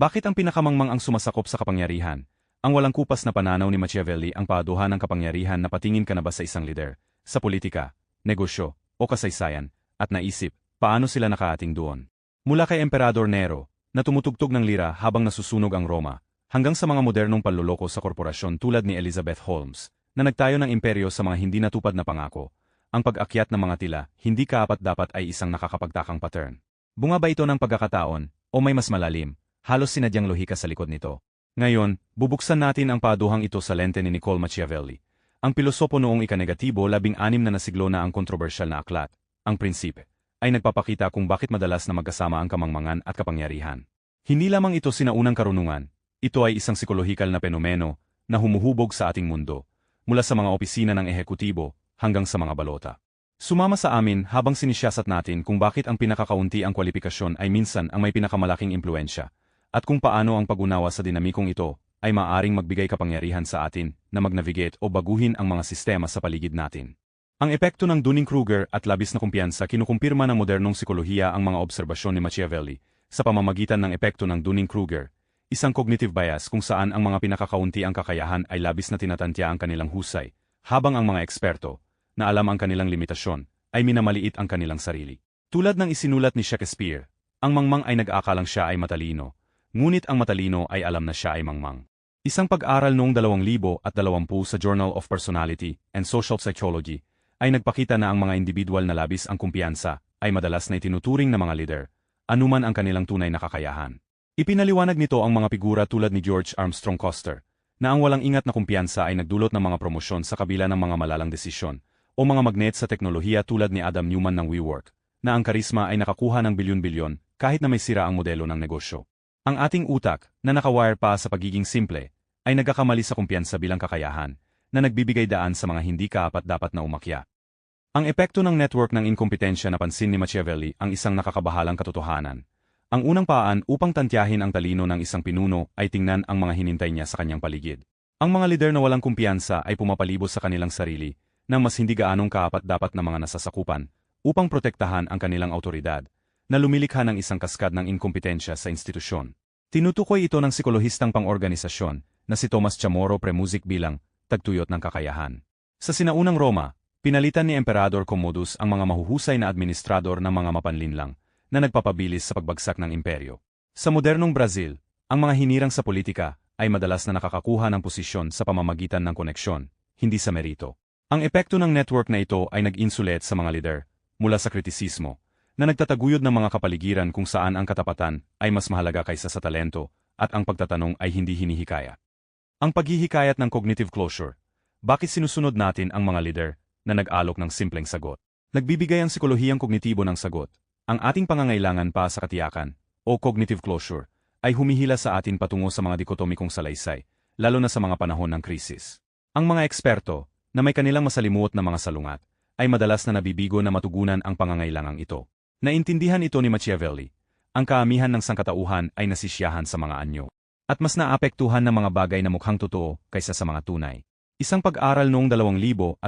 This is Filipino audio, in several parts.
Bakit ang pinakamangmang ang sumasakop sa kapangyarihan? Ang walang kupas na pananaw ni Machiavelli ang paaduhan ng kapangyarihan na patingin ka na ba sa isang lider, sa politika, negosyo, o kasaysayan, at naisip, paano sila nakaating doon. Mula kay Emperador Nero, na tumutugtog ng lira habang nasusunog ang Roma, hanggang sa mga modernong panluloko sa korporasyon tulad ni Elizabeth Holmes, na nagtayo ng imperyo sa mga hindi natupad na pangako, ang pag-akyat ng mga tila, hindi kaapat-dapat ay isang nakakapagtakang pattern. Bunga ba ito ng pagkakataon, o may mas malalim, halos sinadyang lohika sa likod nito? Ngayon, bubuksan natin ang paduhang ito sa lente ni Nicole Machiavelli. Ang pilosopo noong ikanegatibo labing-anim na nasiglo na ang kontrobersyal na aklat, ang prinsipe, ay nagpapakita kung bakit madalas na magkasama ang kamangmangan at kapangyarihan. Hindi lamang ito sinaunang karunungan, ito ay isang psikolohikal na penomeno na humuhubog sa ating mundo, mula sa mga opisina ng ehekutibo hanggang sa mga balota. Sumama sa amin habang sinisyasat natin kung bakit ang pinakakaunti ang kwalifikasyon ay minsan ang may pinakamalaking impluensya, at kung paano ang pag-unawa sa dinamikong ito ay maaring magbigay kapangyarihan sa atin na mag-navigate o baguhin ang mga sistema sa paligid natin. Ang epekto ng Dunning-Kruger at labis na kumpiyansa kinukumpirma ng modernong psikolohiya ang mga obserbasyon ni Machiavelli sa pamamagitan ng epekto ng Dunning-Kruger, isang cognitive bias kung saan ang mga pinakakaunti ang kakayahan ay labis na tinatantya ang kanilang husay, habang ang mga eksperto, na alam ang kanilang limitasyon, ay minamaliit ang kanilang sarili. Tulad ng isinulat ni Shakespeare, ang mangmang ay nag-aakalang siya ay matalino, ngunit ang matalino ay alam na siya ay mangmang. Isang pag-aral noong 2020 sa Journal of Personality and Social Psychology ay nagpakita na ang mga individual na labis ang kumpiyansa ay madalas na itinuturing na mga leader, anuman ang kanilang tunay na kakayahan. Ipinaliwanag nito ang mga figura tulad ni George Armstrong Coster, na ang walang ingat na kumpiyansa ay nagdulot ng mga promosyon sa kabila ng mga malalang desisyon, o mga magnet sa teknolohiya tulad ni Adam Newman ng WeWork, na ang karisma ay nakakuha ng bilyon-bilyon kahit na may sira ang modelo ng negosyo. Ang ating utak, na nakawire pa sa pagiging simple, ay nagkakamali sa kumpiyansa bilang kakayahan, na nagbibigay daan sa mga hindi kaapat-dapat na umakya. Ang epekto ng network ng inkompetensya na pansin ni Machiavelli ang isang nakakabahalang katotohanan. Ang unang paan upang tantyahin ang talino ng isang pinuno ay tingnan ang mga hinintay niya sa kanyang paligid. Ang mga lider na walang kumpiyansa ay pumapalibos sa kanilang sarili ng mas hindi gaanong kaapat-dapat na mga nasasakupan upang protektahan ang kanilang autoridad na lumilikha ng isang kaskad ng inkompetensya sa institusyon. Tinutukoy ito ng psikolohistang pang-organisasyon na si Thomas Chamorro Premusic bilang tagtuyot ng kakayahan. Sa sinaunang Roma, pinalitan ni Emperador Commodus ang mga mahuhusay na administrador ng mga mapanlinlang na nagpapabilis sa pagbagsak ng imperyo. Sa modernong Brazil, ang mga hinirang sa politika ay madalas na nakakakuha ng posisyon sa pamamagitan ng koneksyon, hindi sa merito. Ang epekto ng network na ito ay nag-insulate sa mga lider, mula sa kritisismo, na nagtataguyod ng mga kapaligiran kung saan ang katapatan ay mas mahalaga kaysa sa talento at ang pagtatanong ay hindi hinihikaya. Ang paghihikayat ng cognitive closure. Bakit sinusunod natin ang mga leader na nag-alok ng simpleng sagot? Nagbibigay ang psikolohiyang kognitibo ng sagot. Ang ating pangangailangan pa sa katiyakan, o cognitive closure, ay humihila sa atin patungo sa mga dikotomikong salaysay, lalo na sa mga panahon ng krisis. Ang mga eksperto, na may kanilang masalimuot na mga salungat, ay madalas na nabibigo na matugunan ang pangangailangang ito. Naintindihan ito ni Machiavelli. Ang kaamihan ng sangkatauhan ay nasisyahan sa mga anyo. At mas naapektuhan ng mga bagay na mukhang totoo kaysa sa mga tunay. Isang pag-aral noong 2017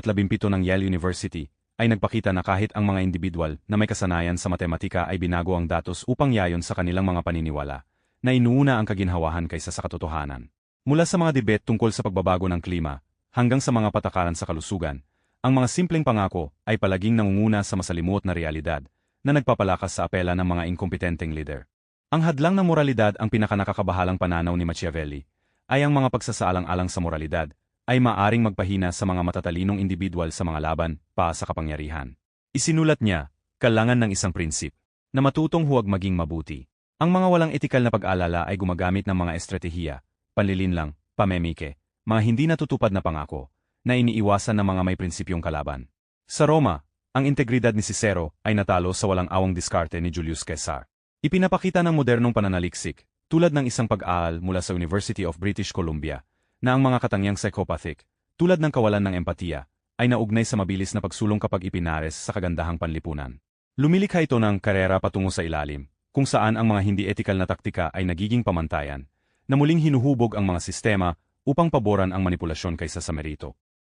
ng Yale University ay nagpakita na kahit ang mga individual na may kasanayan sa matematika ay binago ang datos upang yayon sa kanilang mga paniniwala, na inuuna ang kaginhawahan kaysa sa katotohanan. Mula sa mga debate tungkol sa pagbabago ng klima, hanggang sa mga patakaran sa kalusugan, ang mga simpleng pangako ay palaging nangunguna sa masalimuot na realidad, na nagpapalakas sa apela ng mga inkompetenteng leader. Ang hadlang ng moralidad ang pinakanakakabahalang pananaw ni Machiavelli, ay ang mga pagsasaalang-alang sa moralidad, ay maaring magpahina sa mga matatalinong individual sa mga laban pa sa kapangyarihan. Isinulat niya, kalangan ng isang prinsip, na matutong huwag maging mabuti. Ang mga walang etikal na pag-alala ay gumagamit ng mga estratehiya, panlilinlang, pamemike, mga hindi natutupad na pangako, na iniiwasan ng mga may prinsipyong kalaban. Sa Roma, ang integridad ni Cicero ay natalo sa walang awang diskarte ni Julius Caesar. Ipinapakita ng modernong pananaliksik, tulad ng isang pag-aaral mula sa University of British Columbia, na ang mga katangyang psychopathic, tulad ng kawalan ng empatiya, ay naugnay sa mabilis na pagsulong kapag ipinares sa kagandahang panlipunan. Lumilikha ito ng karera patungo sa ilalim, kung saan ang mga hindi etikal na taktika ay nagiging pamantayan, na muling hinuhubog ang mga sistema upang paboran ang manipulasyon kaysa sa merito.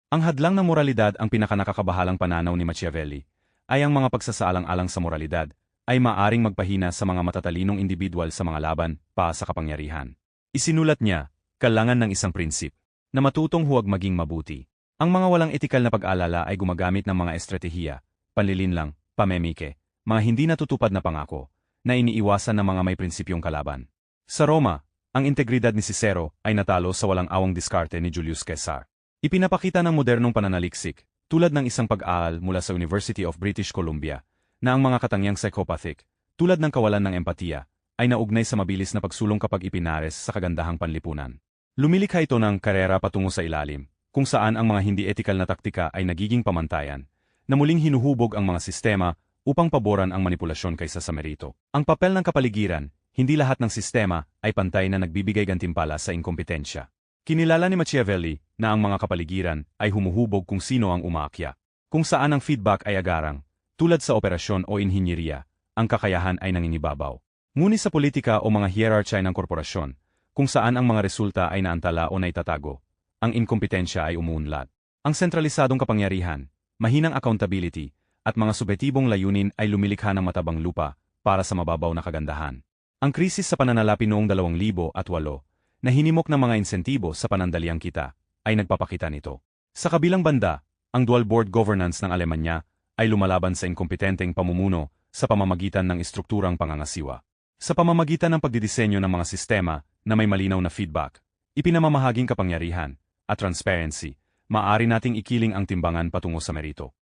Ang hadlang ng moralidad ang pinakanakakabahalang pananaw ni Machiavelli, ay ang mga pagsasaalang-alang sa moralidad, ay maaring magpahina sa mga matatalinong individual sa mga laban pa sa kapangyarihan. Isinulat niya, kailangan ng isang prinsip, na matutong huwag maging mabuti. Ang mga walang etikal na pag-alala ay gumagamit ng mga estratehiya, panlilinlang, pamemike, mga hindi natutupad na pangako, na iniiwasan ng mga may prinsipyong kalaban. Sa Roma, ang integridad ni Cicero ay natalo sa walang awang diskarte ni Julius Caesar. Ipinapakita ng modernong pananaliksik, tulad ng isang pag-aaral mula sa University of British Columbia, na ang mga katangyang psychopathic, tulad ng kawalan ng empatiya, ay naugnay sa mabilis na pagsulong kapag ipinares sa kagandahang panlipunan. Lumilikha ito ng karera patungo sa ilalim, kung saan ang mga hindi etikal na taktika ay nagiging pamantayan, na muling hinuhubog ang mga sistema upang paboran ang manipulasyon kaysa sa merito. Ang papel ng kapaligiran, hindi lahat ng sistema ay pantay na nagbibigay gantimpala sa inkompetensya. Kinilala ni Machiavelli na ang mga kapaligiran ay humuhubog kung sino ang umaakya. Kung saan ang feedback ay agarang, tulad sa operasyon o inhinyeriya, ang kakayahan ay nanginibabaw. Ngunit sa politika o mga hierarchy ng korporasyon, kung saan ang mga resulta ay naantala o naitatago, ang inkompetensya ay umuunlad. Ang sentralisadong kapangyarihan, mahinang accountability, at mga subetibong layunin ay lumilikha ng matabang lupa para sa mababaw na kagandahan. Ang krisis sa pananalapi noong 2008 na hinimok ng mga insentibo sa panandaliang kita ay nagpapakita nito. Sa kabilang banda, ang dual board governance ng Alemanya ay lumalaban sa inkompetenteng pamumuno sa pamamagitan ng estrukturang pangangasiwa. Sa pamamagitan ng pagdidisenyo ng mga sistema na may malinaw na feedback, ipinamamahaging kapangyarihan, at transparency, maaari nating ikiling ang timbangan patungo sa merito.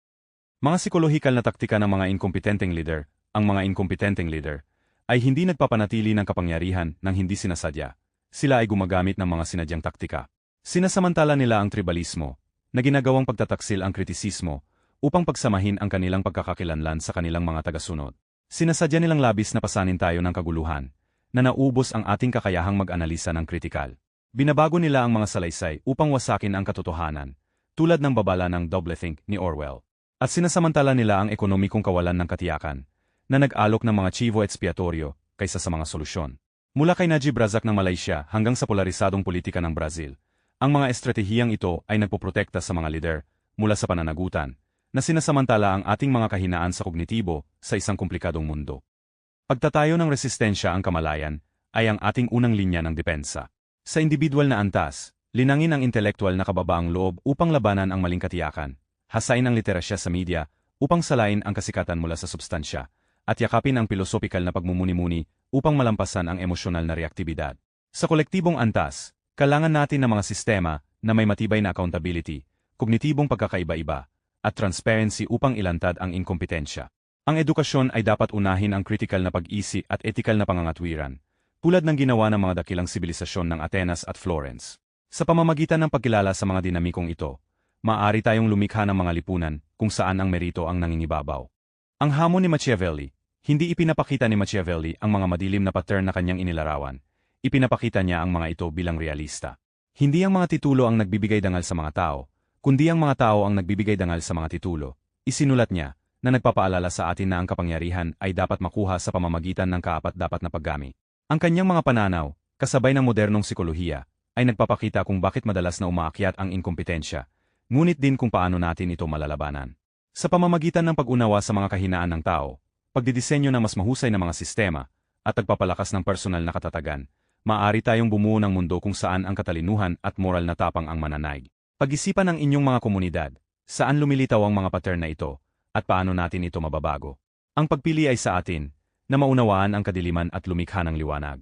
Mga psikolohikal na taktika ng mga inkompetenteng leader, ang mga inkompetenteng leader, ay hindi nagpapanatili ng kapangyarihan nang hindi sinasadya. Sila ay gumagamit ng mga sinadyang taktika. Sinasamantala nila ang tribalismo, na ginagawang pagtataksil ang kritisismo, upang pagsamahin ang kanilang pagkakakilanlan sa kanilang mga tagasunod. Sinasadya nilang labis na pasanin tayo ng kaguluhan, na naubos ang ating kakayahang mag-analisa ng kritikal. Binabago nila ang mga salaysay upang wasakin ang katotohanan, tulad ng babala ng doublethink ni Orwell. At sinasamantala nila ang ekonomikong kawalan ng katiyakan, na nag-alok ng mga chivo expiatorio kaysa sa mga solusyon. Mula kay Najib Razak ng Malaysia hanggang sa polarisadong politika ng Brazil, ang mga estratehiyang ito ay nagpoprotekta sa mga lider mula sa pananagutan, na sinasamantala ang ating mga kahinaan sa kognitibo sa isang komplikadong mundo. Pagtatayo ng resistensya ang kamalayan ay ang ating unang linya ng depensa. Sa individual na antas, linangin ang intelektual na kababaang loob upang labanan ang maling katiyakan, hasain ang literasya sa media upang salain ang kasikatan mula sa substansya, at yakapin ang pilosopikal na pagmumuni-muni upang malampasan ang emosyonal na reaktibidad. Sa kolektibong antas, kailangan natin ng mga sistema na may matibay na accountability, kognitibong pagkakaiba-iba, at transparency upang ilantad ang inkompetensya. Ang edukasyon ay dapat unahin ang kritikal na pag-isi at etikal na pangangatwiran, tulad ng ginawa ng mga dakilang sibilisasyon ng Atenas at Florence. Sa pamamagitan ng pagkilala sa mga dinamikong ito, maaari tayong lumikha ng mga lipunan kung saan ang merito ang nangingibabaw. Ang hamon ni Machiavelli, hindi ipinapakita ni Machiavelli ang mga madilim na pattern na kanyang inilarawan. Ipinapakita niya ang mga ito bilang realista. Hindi ang mga titulo ang nagbibigay dangal sa mga tao, kundi ang mga tao ang nagbibigay dangal sa mga titulo. Isinulat niya na nagpapaalala sa atin na ang kapangyarihan ay dapat makuha sa pamamagitan ng kaapat-dapat na paggamit. Ang kanyang mga pananaw, kasabay ng modernong psikolohiya, ay nagpapakita kung bakit madalas na umaakyat ang inkompetensya, ngunit din kung paano natin ito malalabanan. Sa pamamagitan ng pag-unawa sa mga kahinaan ng tao, pagdidisenyo ng mas mahusay na mga sistema, at pagpapalakas ng personal na katatagan, maaari tayong bumuo ng mundo kung saan ang katalinuhan at moral na tapang ang mananaig. Pag-isipan ng inyong mga komunidad, saan lumilitaw ang mga pattern na ito, at paano natin ito mababago. Ang pagpili ay sa atin, na maunawaan ang kadiliman at lumikha ng liwanag.